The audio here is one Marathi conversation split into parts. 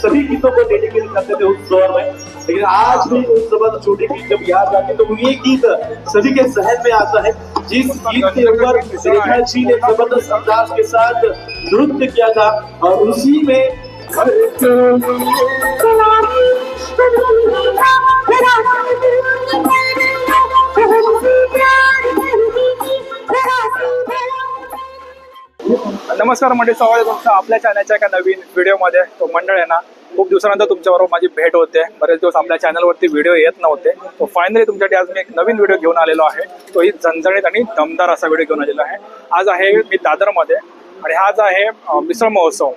सभी गीतों को डेडिकेट करते थे उस दौर में। लेकिन आज भी उस ज़बरदस्त छोटे गीत जब याद आते तो ये गीत सभी के जहन में आता है। जिस गीत के ऊपर रेखा जी ने ज़बरदस्त अंदाज के साथ नृत्य किया था और उसी में नमस्कार मंडळी स्वागत आहे तुमचं आपल्या चॅनलच्या एका नवीन व्हिडिओमध्ये तो मंडळ आहे ना खूप दिवसानंतर तुमच्याबरोबर माझी भेट होते. बरेच दिवस आपल्या चॅनलवरती व्हिडिओ येत नव्हते. तो फायनली तुमच्यासाठी आज मी एक नवीन व्हिडिओ घेऊन आलेलो आहे. तोही झणझणीत आणि दमदार असा व्हिडिओ घेऊन आलेला आहे. आज आहे मी दादरमध्ये आणि हा आज आहे मिसळ महोत्सव.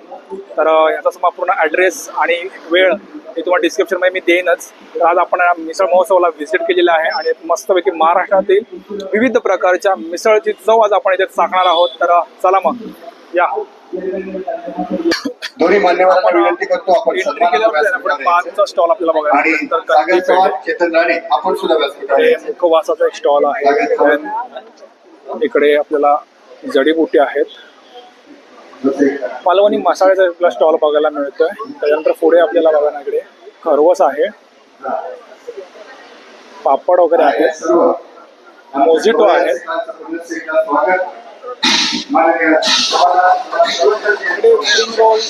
तर याचा तुम्हाला पूर्ण ॲड्रेस आणि वेळ हे तुम्हाला डिस्क्रिप्शनमध्ये मी देईनच. तर आज आपण मिसळ महोत्सवाला व्हिजिट केलेला आहे आणि मस्तपैकी महाराष्ट्रातील विविध प्रकारच्या मिसळची चव आज आपण इथे चाकणार आहोत. तर चला मग. या दोन्ही मान्यवरांना विनंती करतो आपण एंट्री केल्यावर आहे. स्टॉल आपल्याला बघायला आणि मिळेल. तर सागर कंदी चव्हाण पेढे, चेतन राणे आपण सुद्धा व्यासपीठावर यायचं. मुखवासाचा एक स्टॉल आहे. इकडे आपल्याला जडीबुटी आहेत. पालवणी मसाल्याचा आपला स्टॉल बघायला मिळतोय. त्याच्यानंतर पुढे आपल्याला बघा इकडे खरवस आहे. पापड वगैरे आहेत. मोजिटो आहे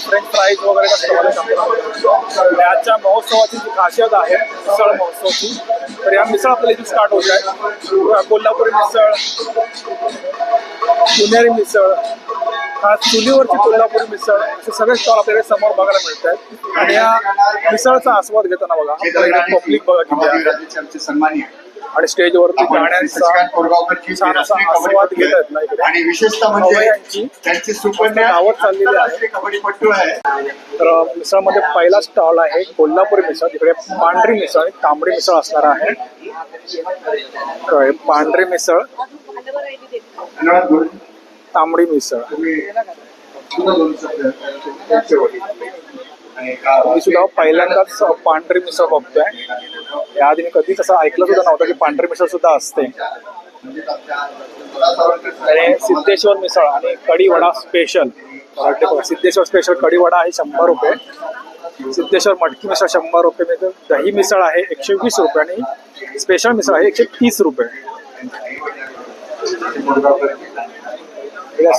फ्रेंच फ्राईज वगैरे याच्या महोत्सवाची जी खासियत आहे मिसळ महोत्सवाची तर या मिसळ आपल्याला इथून स्टार्ट होत आहे. कोल्हापुरी मिसळ पुणेरी मिसळ खास चुलीवरची कोल्हापुरी मिसळ असे सगळे स्टॉल आपल्याकडे समोर बघायला मिळत आहेत. आणि या मिसळचा आस्वाद घेताना बघा पब्लिक बघा किती सन्मानी आहे. आणि स्टेजवरती गाण्यांचा आस्वाद घेत आहेत ना. इकडे. आणि विशेषतः म्हणजे त्यांची सुकन्या नावं चाललेली आहे. राष्ट्रीय कबड्डीपटू आहे तर मिसळमध्ये पहिला स्टॉल आहे कोल्हापुरी मिसळ तिकडे पांढरी मिसळ आणि तांबडी मिसळ असणार आहे पांढरी मिसळ. तांबडी मिसळ मी सुद्धा पहिल्यांदाच पांढरी मिसळ बघतोय याआधी मी कधीच असं ऐकलं सुद्धा नव्हतं की पांढरी मिसळ सुद्धा असते. आणि सिद्धेश्वर मिसळ आणि कढी वडा स्पेशल सिद्धेश्वर स्पेशल कढी वडा आहे शंभर रुपये. सिद्धेश्वर मटकी मिसळ शंभर रुपये मिळते. दही मिसळ आहे एकशे वीस रुपये आणि स्पेशल मिसळ आहे एकशे तीस रुपये.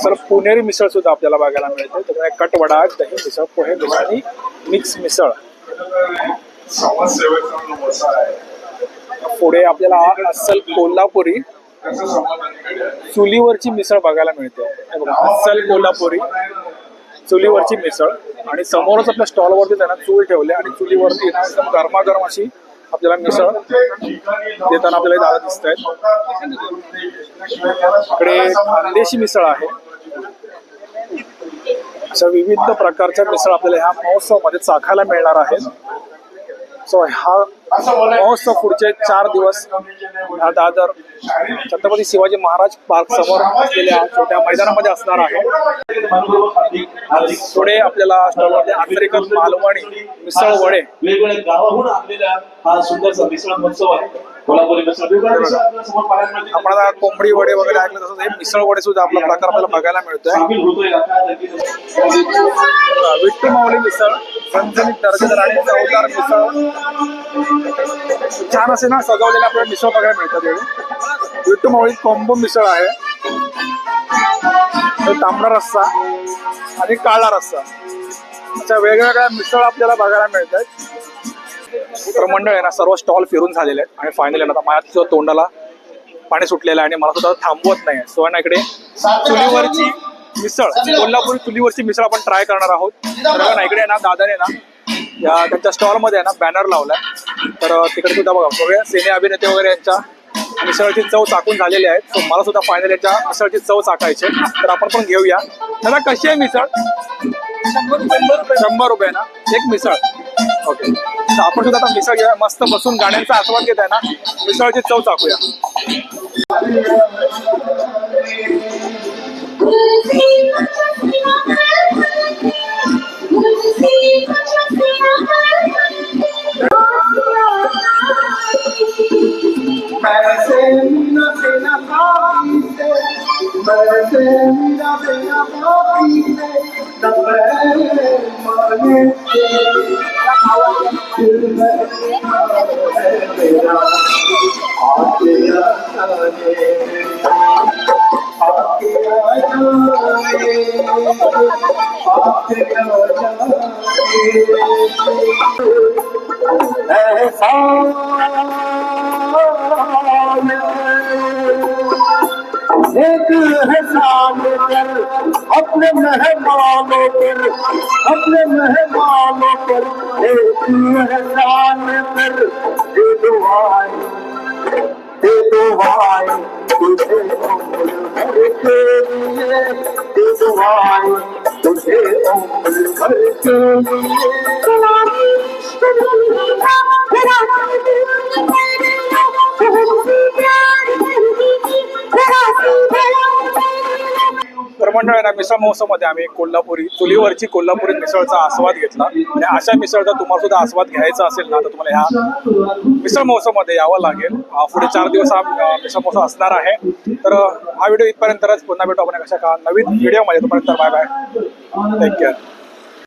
सर पुणेरी मिसळ सुद्धा आपल्याला बघायला मिळते. त्यामुळे कटवडा दही मिसळ पोहे मिसळ आणि मिक्स मिसळ. समाजसेवेचा आहे पुढे आपल्याला अस्सल कोल्हापुरी चुलीवरची मिसळ बघायला मिळते. अस्सल कोल्हापुरी चुलीवरची मिसळ. आणि समोरच आपल्या स्टॉलवरती त्यांना चूल ठेवले आणि चुलीवरती एकदम गरमागरम अशी आपल्याला मिसळ देताना आपल्याला दादा दिसत आहेत इकडे खानदेशी मिसळ आहे. अशा विविध प्रकारच्या मिसळ आपल्याला ह्या महोत्सवामध्ये चाखायला मिळणार आहेत. सो हा महोत्सव पुढचे चार दिवस हा दादर छत्रपती शिवाजी महाराज पार्क समोर असलेल्या छोट्या मैदानामध्ये असणार आहे. पुढे आपल्याला स्टॉलमध्ये आंतरिकर मालवणी मिसळ वडे. वेगवेगळ्या गावाहून आणलेला हा सुंदरसा मिसळ महोत्सव आहे. आपण आता कोंबडी वडे वगैरे ऐकलं तसंच हे मिसळ वडे सुद्धा आपला प्रकार आपल्याला बघायला मिळतोय. विठ्ठू माऊली मिसळ झणझणीत दर्जेदार आणि चवदार मिसळ. छान असे ना सजवलेले आपल्याला मिसळ बघायला मिळतात इकडे विठ्ठू मावळी कॉम्बो मिसळ आहे. तांबडा रस्सा आणि काळा रस्सा. अशा वेगवेगळ्या मिसळ आपल्याला बघायला मिळतात. तर मंडळ आहे ना सर्व स्टॉल फिरून झालेले आहेत. आणि फायनली ना माझ्या सुद्धा तोंडाला पाणी सुटलेलं आहे आणि मला सुद्धा थांबवत नाही सो ना इकडे चुलीवरची मिसळ कोल्हापूर चुलीवरची मिसळ आपण ट्राय करणार आहोत. तर ना इकडे ना दादाने ना या त्यांच्या स्टॉलमध्ये आहे ना बॅनर लावलाय. तर तिकडे सुद्धा बघा सगळ्या सिने अभिनेते वगैरे यांच्या मिसळची चव चाकून झालेली आहे. सो मला सुद्धा फायनल याच्या मिसळची चव चाकायची तर आपण पण घेऊया. दादा कशी आहे मिसळ? शंभर रुपये ना? एक मिसळ. ओके तर आपण सुद्धा आता मिसळ घेऊया. मस्त बसून गाण्यांचा आस्वाद घेत आहे ना? मिसळची चव चाकूया. Hey, hey. एहसान पर अपने मेहमानों पर अपने मेहमानों पर एक एहसान पर दे दो आए दे दो आए तुझे उम्र भर के लिए दे दो आए तुझे उम्र भर के तर या मिसळ महोत्सवमध्ये आम्ही कोल्हापुरी चुलीवरची कोल्हापुरी मिसळचा आस्वाद घेतला. आणि अशा मिसळचा तुम्हाला सुद्धा आस्वाद घ्यायचा असेल ना तर तुम्हाला ह्या मिसळ महोत्सवमध्ये यावं लागेल. पुढे चार दिवस हा मिसळ महोत्सव असणार आहे. तर हा व्हिडिओ इथपर्यंतच पुन्हा भेटू आपण कशा का नवीन व्हिडिओमध्ये. तोपर्यंत बाय बाय. Take care